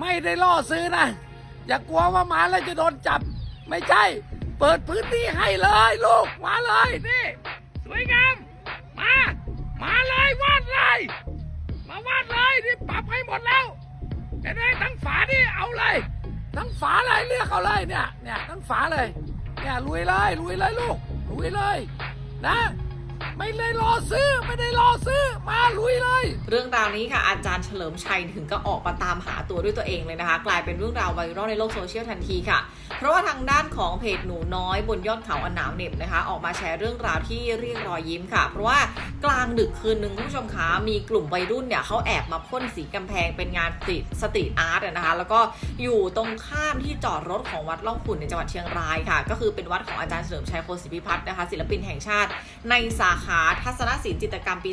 ไม่ได้ล่อซื้อนะ อย่ากลัวว่ามาแล้วจะโดนจับ ไม่ใช่ เปิดพื้นที่ให้เลยลูกมาเลยนี่สวยงามมา มาเลยวาดเลยมาวาดเลยนี่ปรับให้หมดแล้วเห็นไหมทั้งฝานี่เอาเลย ทั้งฝาเลยเรียกเอาเลยเนี่ยเนี่ยทั้งฝาเลยเนี่ยลุยเลยลุยเลยลูกลุยเลยนะ ไม่เลยรอซื้อ ไม่ได้รอซื้อ มาลุยเลย เรื่องราวนี้ค่ะอาจารย์เฉลิมชัยถึงก็ออกมาตามหาตัวด้วยตัวเองเลยนะคะ กลายเป็นเรื่องราวไวรัลในโลกโซเชียลทันทีค่ะ เพราะว่าทางด้านของเพจหนูน้อยบนยอดเขาอันหนาวเหน็บนะคะ ออกมาแชร์เรื่องราวที่เรียกรอยยิ้มค่ะ เพราะว่ากลางดึกคืนหนึ่งคุณผู้ชมคะมีกลุ่มวัยรุ่นเนี่ยเขาแอบมาพ่นสีกำแพงเป็นงานสตรีทสตรีทอาร์ตนะคะ แล้วก็อยู่ตรงข้ามที่จอดรถของวัดล่องขุนในจังหวัดเชียงรายค่ะ ก็คือเป็นวัดของอาจารย์เฉลิมชัยโคศิพิพัฒน์นะคะ ศิลปินแห่งชาติในสาขาทัศนศิลป์จิตรกรรมปี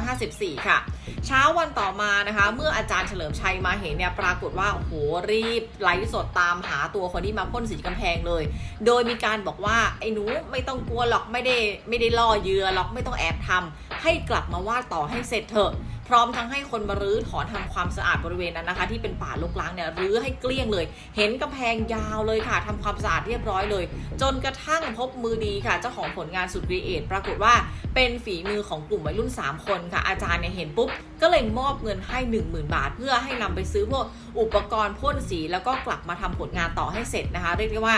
2554 ค่ะ เช้าวันต่อมานะคะ เมื่ออาจารย์เฉลิมชัยมาเห็นเนี่ยปรากฏว่า โอ้โห รีบไลฟ์สดตามหาตัวคนที่มาพ่นสีกำแพงเลย โดยมีการบอกว่า ไอ้หนูไม่ต้องกลัวหรอกไม่ได้ไม่ได้ล่อเยือหรอกไม่ต้องแอบทำให้กลับมาวาดต่อให้เสร็จเถอะ พร้อมทั้งให้คนมารื้อถอนทำความสะอาดบริเวณนั้นนะคะ ที่เป็นป่าลกล้างเนี่ยรื้อให้เกลี้ยงเลย เห็นกำแพงยาวเลยค่ะทำความสะอาดเรียบร้อยเลย จนกระทั่งพบมือดีค่ะ เจ้าของผลงานสุดครีเอทปรากฏว่าเป็นฝีมือของกลุ่มวัยรุ่น 3 คนค่ะ อาจารย์เนี่ยเห็นปุ๊บ ก็เลยมอบเงินให้ 10,000 บาท เพื่อให้นำไปซื้อพวกอุปกรณ์พ่นสี แล้วก็กลับมาทำผลงานต่อให้เสร็จนะคะ เรียกได้ว่า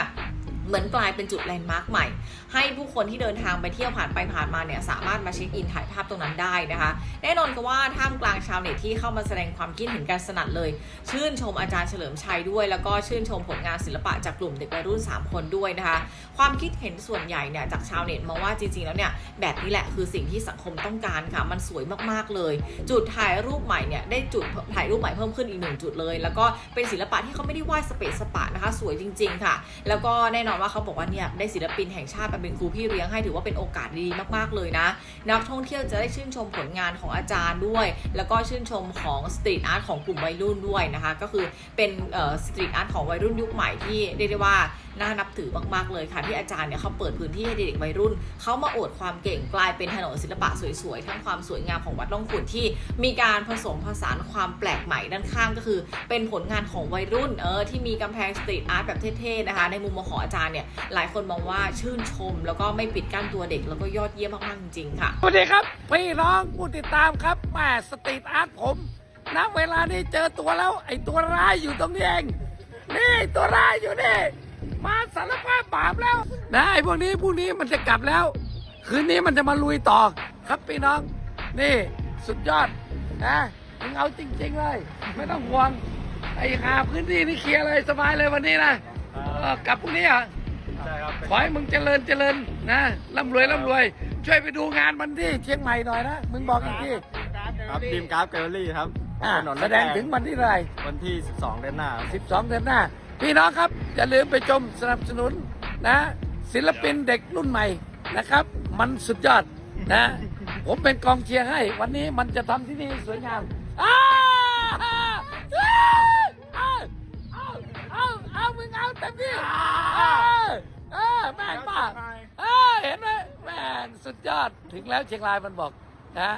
เหมือนกลายเป็นจุดแลนด์มาร์คใหม่ ให้ผู้คนที่เดินทางไปเที่ยวผ่านไปผ่านมาเนี่ยสามารถมาเช็คอินถ่ายภาพตรงนั้นได้นะคะ แน่นอนก็ว่าท่ามกลางชาวเน็ตที่เข้ามาแสดงความคิดเห็นกันสนั่นเลย ชื่นชมอาจารย์เฉลิมชัยด้วย แล้วก็ชื่นชมผลงานศิลปะจากกลุ่มเด็กวัยรุ่น 3 คนด้วยนะคะ ความคิดเห็นส่วนใหญ่เนี่ยจากชาวเน็ตมองว่าจริงๆแล้วเนี่ยแบบนี้แหละคือสิ่งที่สังคมต้องการค่ะมันสวยมากๆเลย จุดถ่ายรูปใหม่เนี่ยได้จุดถ่ายรูปใหม่เพิ่มขึ้นอีกหนึ่งจุดเลย แล้วก็เป็นศิลปะที่เขาไม่ได้วาดสเปซสปะนะคะ สวยจริง ๆ ค่ะ แล้วก็แน่นอนว่าเขาบอกว่าเนี่ยได้ศิลปินแห่งชาติมาเป็นครูพี่เลี้ยงให้ถือว่าเป็นโอกาสดีมากๆเลยนะ นักท่องเที่ยวจะได้ชื่นชมผลงานของอาจารย์ด้วย แล้วก็ชื่นชมของสตรีทอาร์ตของกลุ่มวัยรุ่นด้วยนะคะ ก็คือเป็นสตรีทอาร์ตของวัยรุ่นยุคใหม่ที่เรียกได้ว่าน่านับถือมากๆเลยค่ะที่อาจารย์เนี่ยเขาเปิดพื้นที่ให้เด็กวัยรุ่นเขามาอวดความเก่งกลายเป็นถนนศิลปะสวยๆทั้งความสวยงามของวัดล่องขุนที่มีการผสมผสานความแปลกใหม่ด้านข้างก็คือ เป็นผลงานของวัยรุ่นเออที่มีกำแพงสตรีทอาร์ตแบบเท่ๆนะคะ ในมุมมองของอาจารย์เนี่ยหลายคนมองว่าชื่นชม แล้วก็ไม่ปิดกั้นตัวเด็กแล้วก็ยอดเยี่ยมมากๆจริงๆค่ะสวัสดีครับพี่น้องผู้ติดตามครับแม่สตรีทอาร์ตผมณเวลานี้เจอตัวแล้ว ไอ้ตัวร้ายอยู่ตรงนี้เองนี่ตัวร้ายอยู่นี่าราบแล้วนะไอ้พวกนี้พวกนี้มันจะกลับแล้ว คืนนี้มันจะมาลุยต่อครับพี่น้อง นี่สุดยอดนะมึงเอาจริง ๆ เลย ไม่ต้องห่วงไอ้หาพื้นที่นี่เคลียร์เลยสบายเลยวันนี้นะเออกลับพรุ่งนี้เหรอะใช่ครับขอให้มึงเจริญเจริญนะร่ำรวยร่ำรวย ช่วยไปดูงานมันที่เชียงใหม่หน่อยนะมึงบอกอีกทีครับทีมกราฟแกลเลอรี่ครับอะถนนแสดงถึงวันที่เท่าไหร่ วันที่ 12 เดือนหน้าครับ 12 เดือนหน้า พี่น้องครับ อย่าลืมไปชมสนับสนุน นะศิลปินเด็กรุ่นใหม่นะครับ มันสุดยอดนะ ผมเป็นกองเชียร์ให้ วันนี้มันจะทำที่นี่สวยงามอ้าเอาเอาเอาเอามึงเอาเต็มที่เออเออแม่งป้าเออเห็นไหมแม่งสุดยอดถึงแล้วเชียงรายมันบอกนะ